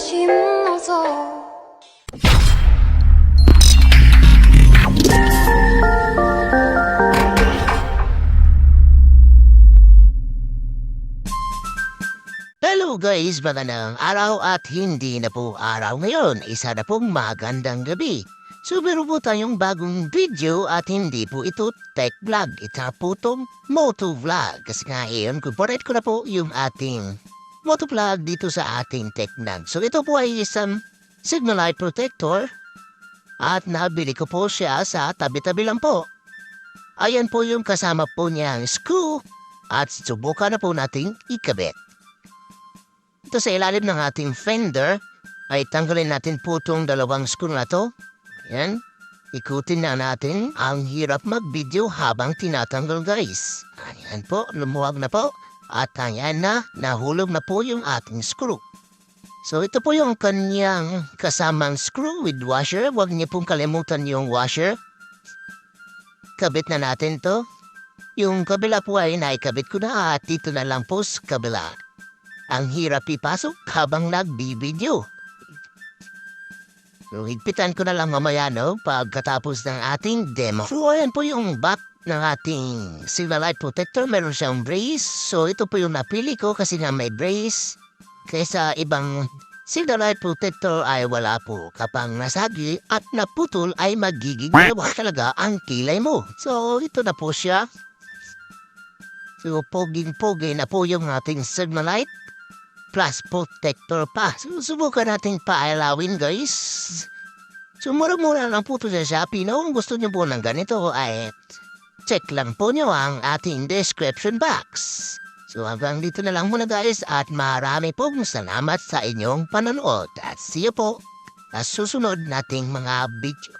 真の像。Hello guys, magandang araw at hindi na po araw ngayon. Isa na pong magandang gabi. So meron po tayong bagong video at hindi po ito tech vlog. Ito po itong moto vlog. Kasi nga iyon, corporate ko na po yung ating moto vlog dito sa ating tech vlog. So ito po ay isang signal light protector at nabili ko po siya sa tabi-tabi lang po. Ayan po yung kasama po niyang screw at subukan na po nating ikabit. Ito sa ilalim ng ating fender ay tanggalin natin po itong dalawang screw na to. Ayan. Ikutin na natin. Ang hirap mag-video habang tinatanggal guys. Ayan po, lumuwag na po. At ayan na, nahulog na po yung ating screw. So ito po yung kanyang kasamang screw with washer. Huwag niyo pong kalimutan yung washer. Kabit na natin to. Yung kabila po ay naikabit ko na at dito na lang po sa kabila. Ang hirap ipasok habang nagbibideo. So, higpitan ko na lang mamaya, no? Pagkatapos ng ating demo. So, ayan po yung back ng ating Silverlight Protector. Meron siyang brace. So, ito po yung napili ko kasi nga may brace. Kaysa ibang Silverlight Protector ay wala po. Kapag nasagi at naputol ay magiging talaga ang kilay mo. So, ito na po siya. So, poging-pogi na po yung ating Silverlight plus protector pa. So, subukan natin pailawin, guys. So, mura-mura lang po ito sa Shopee. No? Kung gusto niyo po ng ganito, ay check lang po niyo ang ating description box. So, hanggang dito na lang muna, guys. At marami pong salamat sa inyong panonood. At see you po sa susunod nating mga video.